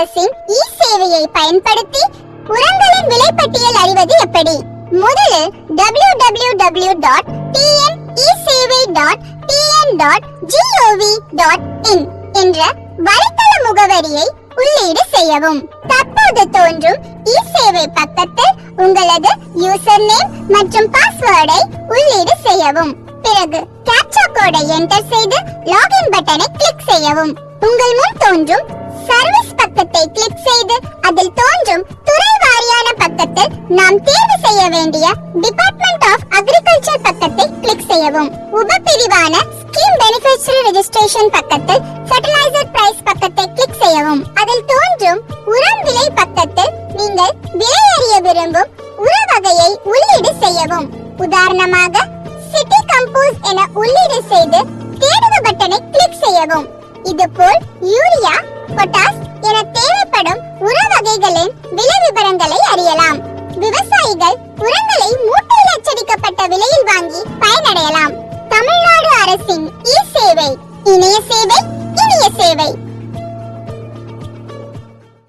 அரசின் இ சேவையை பயன்படுத்தி உரங்களின் விலைப்பட்டியல் அறிவது எப்படி? முதலில் W W W dot TN e சேவை dot TN dot GOV dot in என்ற வலைத்தள முகவரியை உள்ளீடு செய்யவும். தற்போது தோன்றும் இ சேவை பக்கத்தில் உங்களது யூசர் நேம் மற்றும் பாஸ்வேர்டை உள்ளீடு செய்யவும். பிறகு கேப்சா கோடை என்டர் செய்து லாகின் பட்டனை கிளிக் செய்யவும். உங்கள் முன் தோன்றும் சர்வீஸ் பக்கத்தை கிளிக் செய்து அதில் தோன்றும் துறை வாரியான பக்கத்தில் நாம் தேர்வு செய்ய வேண்டிய டிபார்ட்மெண்ட் ஆஃப் அக்ரிகல்ச்சர் பக்கத்தை கிளிக் செய்யவும். உபபிரிவான ஸ்கீம் பெனிஃபிஷரி ரெஜிஸ்ட்ரேஷன் பக்கத்தில் ஃபெர்டிலைசர் பிரைஸ் பக்கத்தை கிளிக் செய்யவும். அதில் தோன்றும் உரம் விலை பக்கத்தில் நீங்கள் விலை அறிய விரும்பும் உர வகையை உள்ளீடு செய்யவும். உதாரணமாக சிட்டி கம்போஸ் என உள்ளீடு செய்து தேடுக பட்டனை கிளிக் செய்யவும். இதுபோல் யூரியா பொட்டாஸ் வகைகளின் விலை விவரங்களை அறியலாம். விவசாயிகள் உரங்களை மூட்டையில் அச்சடிக்கப்பட்ட விலையில் வாங்கி பயனடையலாம். தமிழ்நாடு அரசின் இ சேவை இணைய சேவை.